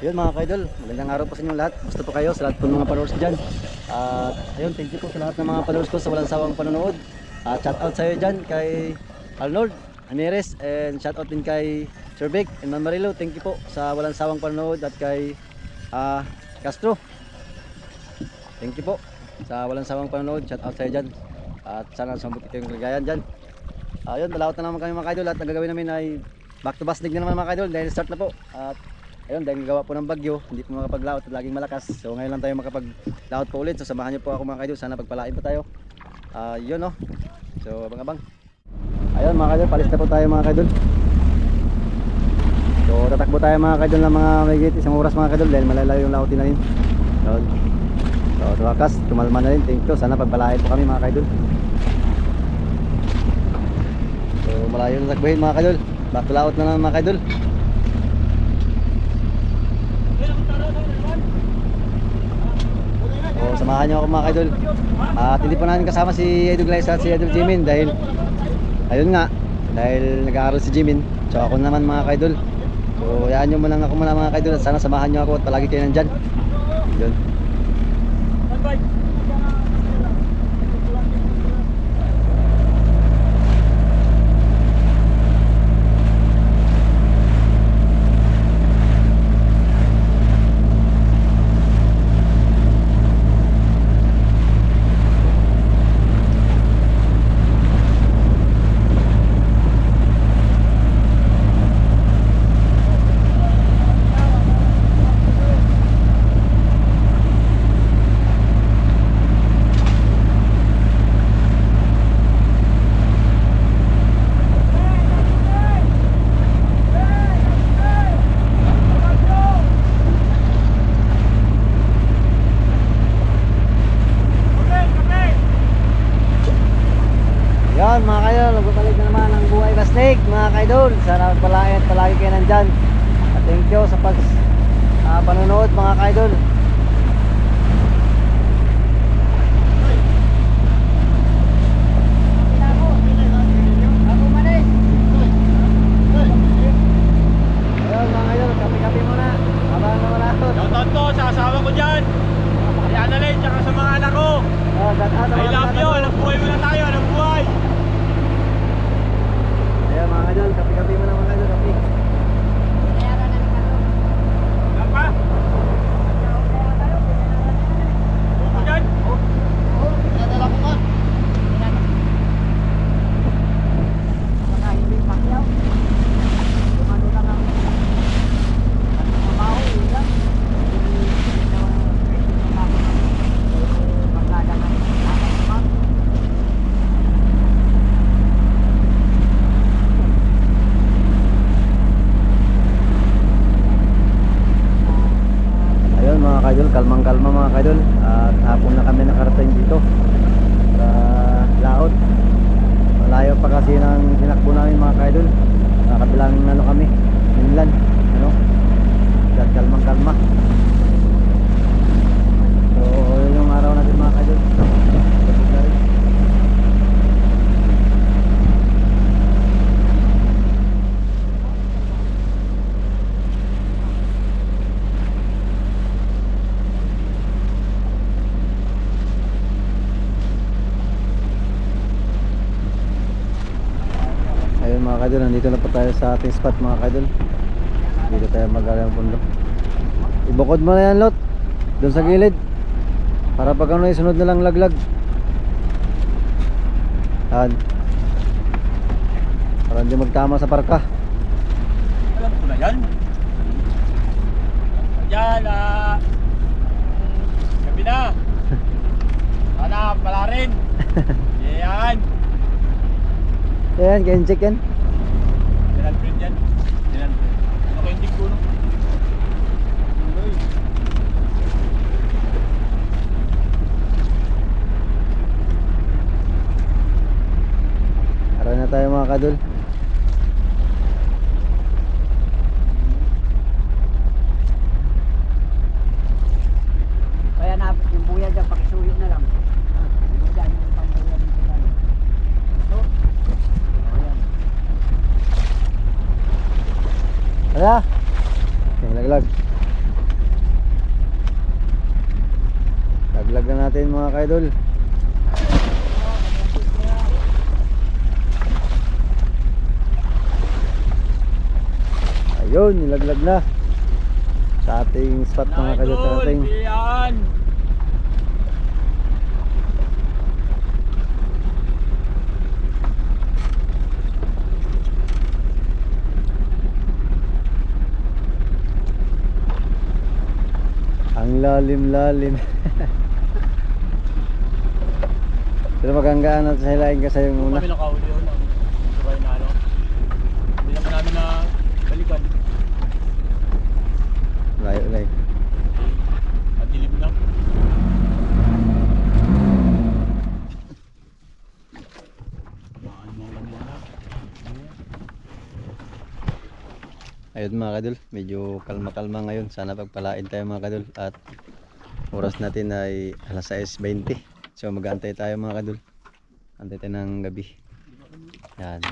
Yun mga kaidol, magandang araw po sa inyong lahat. Gusto po kayo sa lahat po ng mga followers dyan. At ayun, thank you po sa lahat ng mga followers ko sa walang sawang panonood. At shout out sa iyo dyan kay Arnold, Aneres, and shout out din kay Sir Vic and Ma'am Marilo. Thank you po sa walang sawang panonood at kay ah, Castro. Thank you po sa walang sawang panonood. Shout out sa iyo dyan. At sana sumabot ito yung kaligayan dyan. Ayun, dalawat na naman kami mga kaidol at ang gagawin namin ay back to basdig na naman mga kaidol dahil start na po. At ayun, dahil gawa po ng bagyo, hindi po makapaglaot at laging malakas. So ngayon lang tayo makapaglaot po ulit. So samahan niyo po ako mga kaidol. Sana pagpalain po tayo. Ah, yun no. So abang-abang. Ayun mga kaidol, palis na po tayo mga kaidol. So tatakbo tayo mga kaidol ng mga mayigit isang oras mga kaidol dahil malalayo yung laotin na rin. So, so sa wakas, tumalma na rin. Thank you. Sana pagpalain po kami mga kaidol. So malayo na takbuhin mga kaidol. Back to laot na naman mga kaidol. So samahan niyo ako mga kaidol. At hindi po namin kasama si Idol Glyce at si Idol Jimin dahil ayun nga dahil nag-aaral si Jimin. So ako naman mga kaidol. So hayaan niyo mo lang ako muna mga kaidol at sana samahan niyo ako at palagi kayo nandyan. Yun. Yan mga kaidol, nagbabalik na naman ang buhay bastig kaidol. Sana palagi palagi kayo nandyan. At thank you sa pag ah, panonood mga kaidol. Shoutout to sa asawa ko dyan. Si Annalyn, tsaka sa mga anak ko. Oh, I love you. tatanong. Anak buhay mo na tayo. Anak buhay. Ayan mga kaidol, kape-kape muna mga kaidol. Kape. Saan pa? Buko dyan. Ayun mga kaidol, kalmang kalma mga kaidol. At hapon na kami nakarating dito Sa laot. Malayo pa kasi ng sinakbo namin mga kaidol. Sa kabilang ano kami, inland Ano? At kalmang kalma So yun yung araw natin mga kaidol Tapos na rin. Ayun mga kaidol, nandito na po tayo sa ating spot mga kaidol Dito tayo mag-alang pundo Ibukod mo na yan lot Doon sa gilid Para pag ano sunod na lang laglag Yan Para hindi magtama sa parka Alam ko na yan. Yan, ah. Gabi na. Sana pala rin. Yan. Ayan, kaya check yan Dinan print yan. Dinan. Ano kayo hindi ko no? Uy. Araw na tayo mga kadol Kaya na yung buya dyan, pakisuyo na lang. Yung dyan, yung pambuya dito dyan. Ito. Ayan. Ala May laglag Nilaglag na natin mga kaidol. Ayun, nilaglag na. Sa ating spot mga kaidol sa ating. Ang lalim-lalim. Pero maganggaan natin sa hilahin kasi yung Kung muna. kami nakahuli yun, sabay na ano. Hindi naman namin na balikan. Layo, layo. At dilim lang. Ayun mga kadol, medyo kalma-kalma ngayon. Sana pagpalain tayo mga kadol. At oras natin ay alas 6.20. So mag-aantay tayo mga kadol. Antay tayo ng gabi. Yan.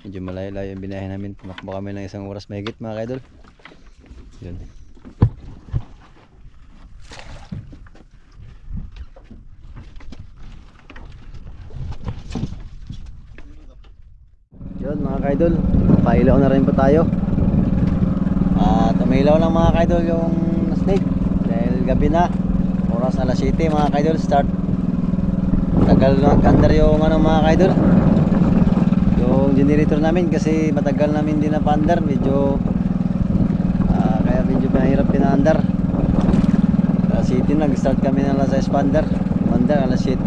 Medyo malayo-layo yung binahe namin. Tumakbo kami ng isang oras mahigit mga kadol. Yun. Yun mga kaidol, pailaw na rin po tayo. At umilaw lang mga kaidol yung snake dahil gabi na. Oras alas 7 mga kaidol start. Tagal mag-under yung ano mga kaidol. Yung generator namin kasi matagal namin din na pa-under. Medyo ah, kaya medyo mahirap pina-under. Alas 7 nag-start kami ng alas 6 pa-under. Under alas 7.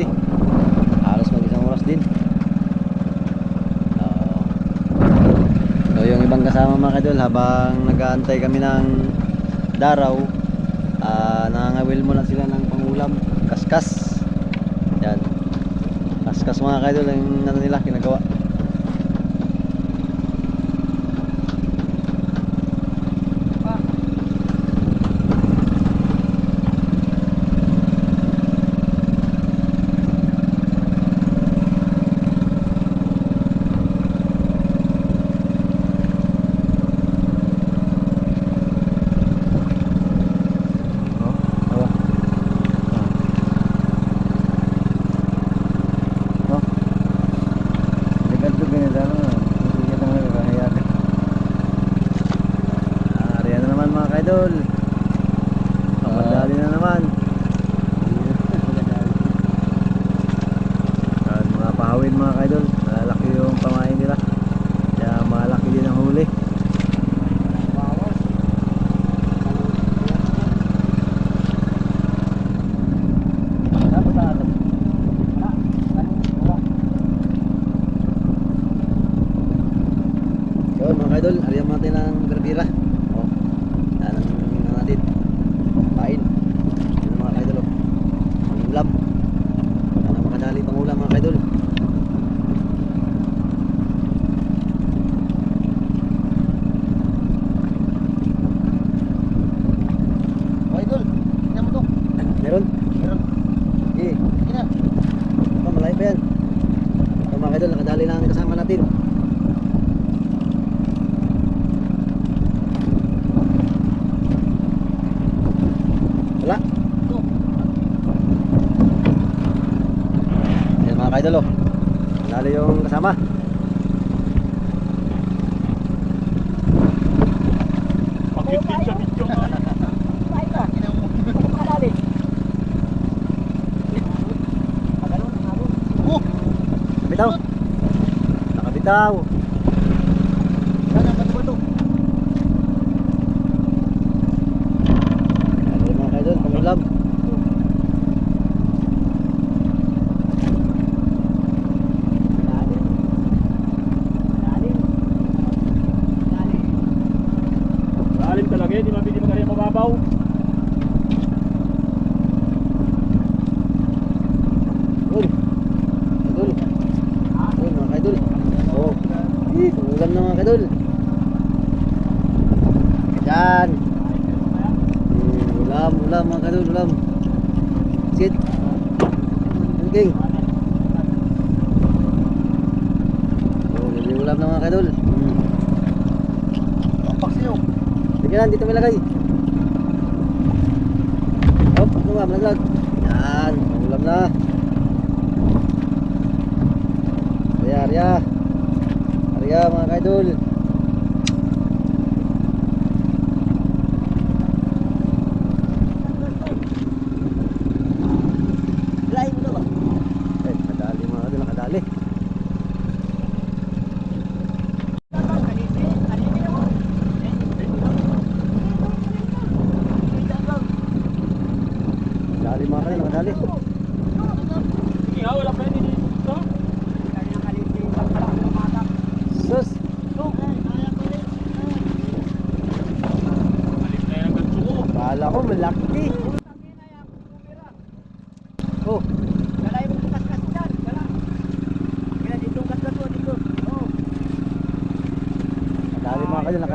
Halos mag-isang oras din. Oo. So yung ibang kasama mga kadol habang nag-aantay kami ng daraw, ah nangangawil muna sila ng pangulam, kaskas. Yan. Kaskas mga kadol ang ano nila ginagawa. Bitaw. Nakabitaw. Yan. Ulam, ulam mga kadol, ulam. Sit. Thinking. Oh, libre ulam na mga kadol. Hmm. Paksiyo. Lang, dito may lagay. Hop, lumam, laglag. Yan, ulam na. Arya, Arya. Ah. Arya ah, mga kadol.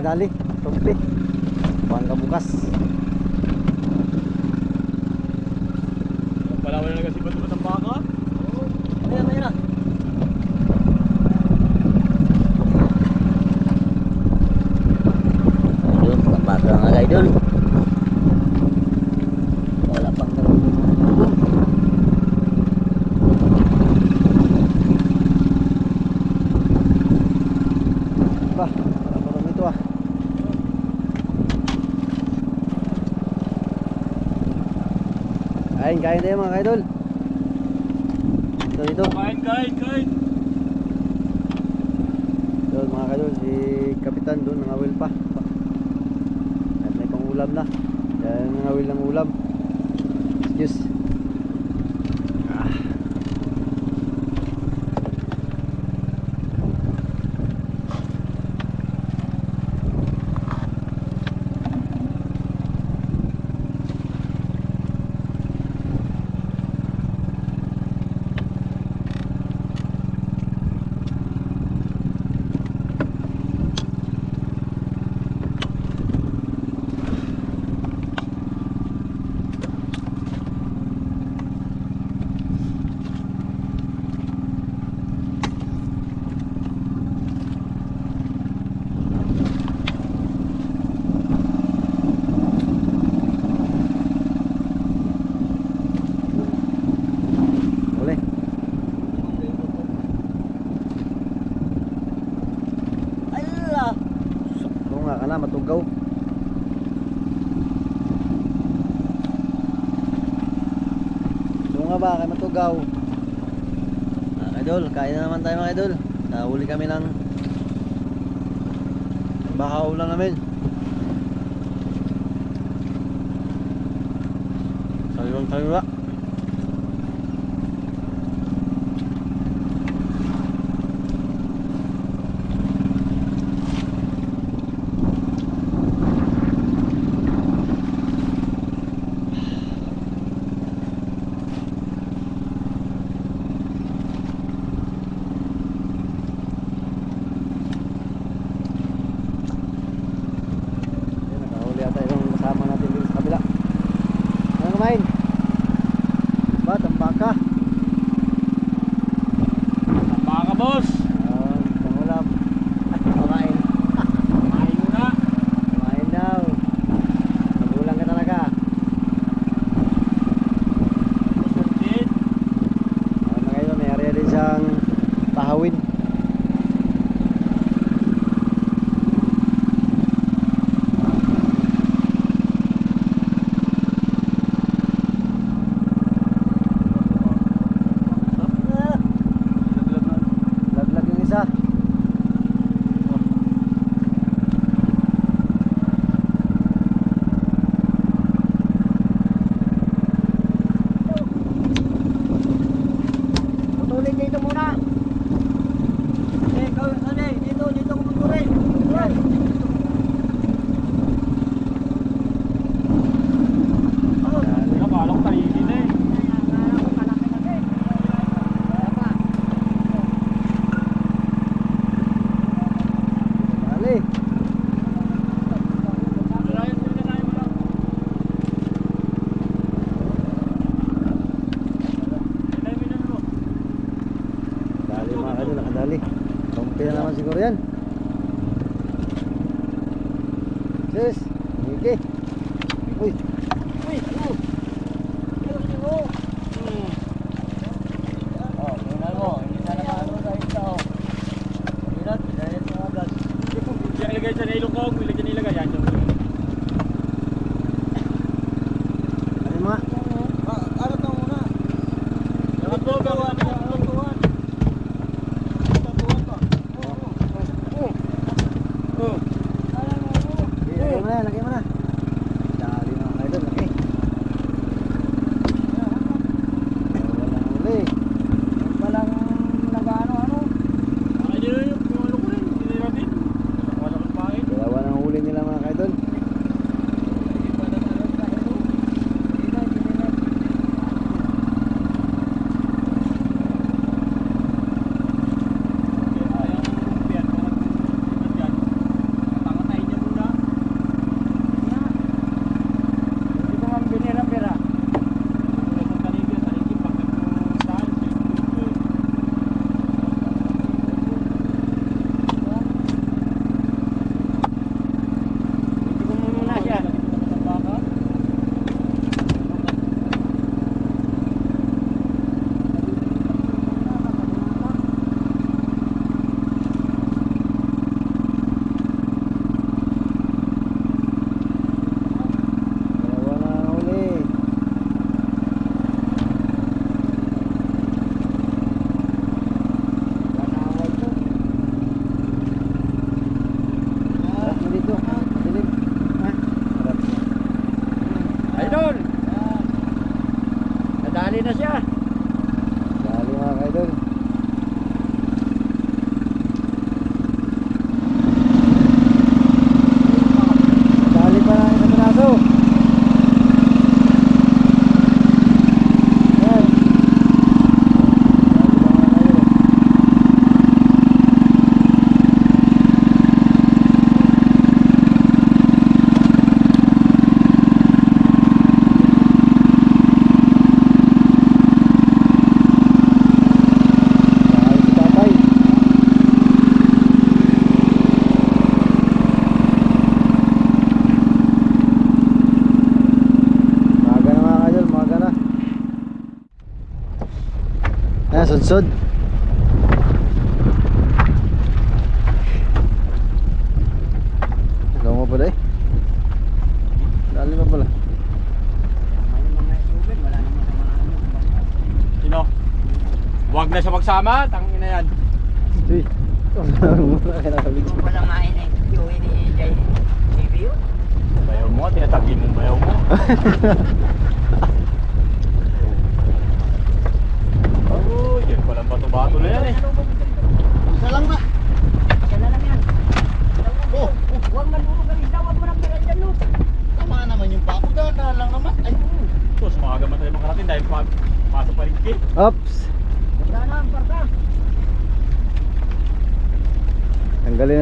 Gali, Tumpi Bangka bukas. Palawan na kasi ba ito? Ng baka? Ayan, ayan na. Ayun, ang baka nga idol. kain tayo mga kaidol. So dito. Kain kain kain. So mga kaidol si kapitan doon nangawil pa. At may pangulam na. Kaya nangawil ng ulam. Excuse. Surigao mga ah, idol kain na naman tayo mga idol. Nahuli kami ng bahaw lang namin. Sariwang sariwa naman siguro yan. Sis okay uy. nasudsod ikaw mo pala eh. Dali pa pala. Sino? huwag na siya magsama. Tangin na yan. Uy walang main eh. Yung ini Bayaw mo, tinatagin mo bayaw mo.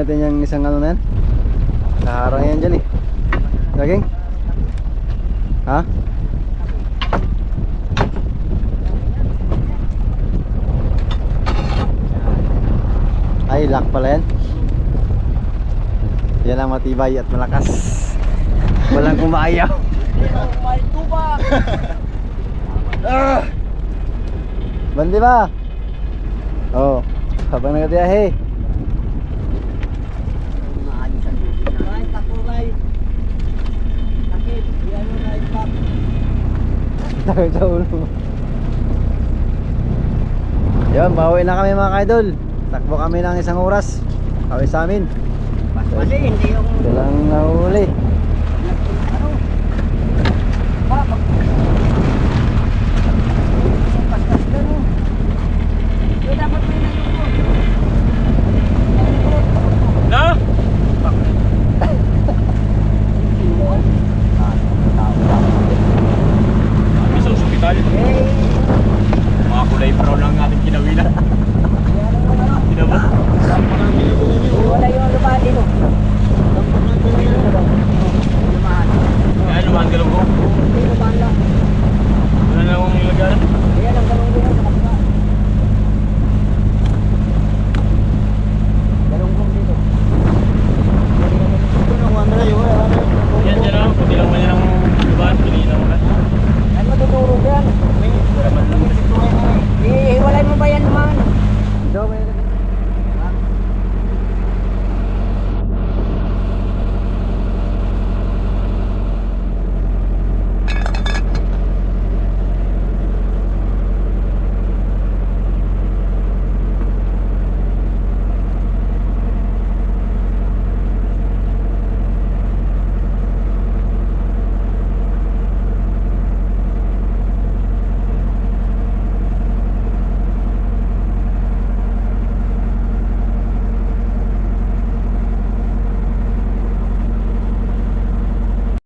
natin yung isang ano na yan. Naharang yan dyan eh. Daging? Ha? Ay lock pala yan. Yan ang matibay at malakas. Walang kumaayaw ah! bandi ba? Oh habang nagatiyahe. Takot sa ulo mo. Yun, bawi na kami mga kaidol. Takbo kami ng isang oras. Kawin sa amin. Kasi hindi yung... Dalang nahuli.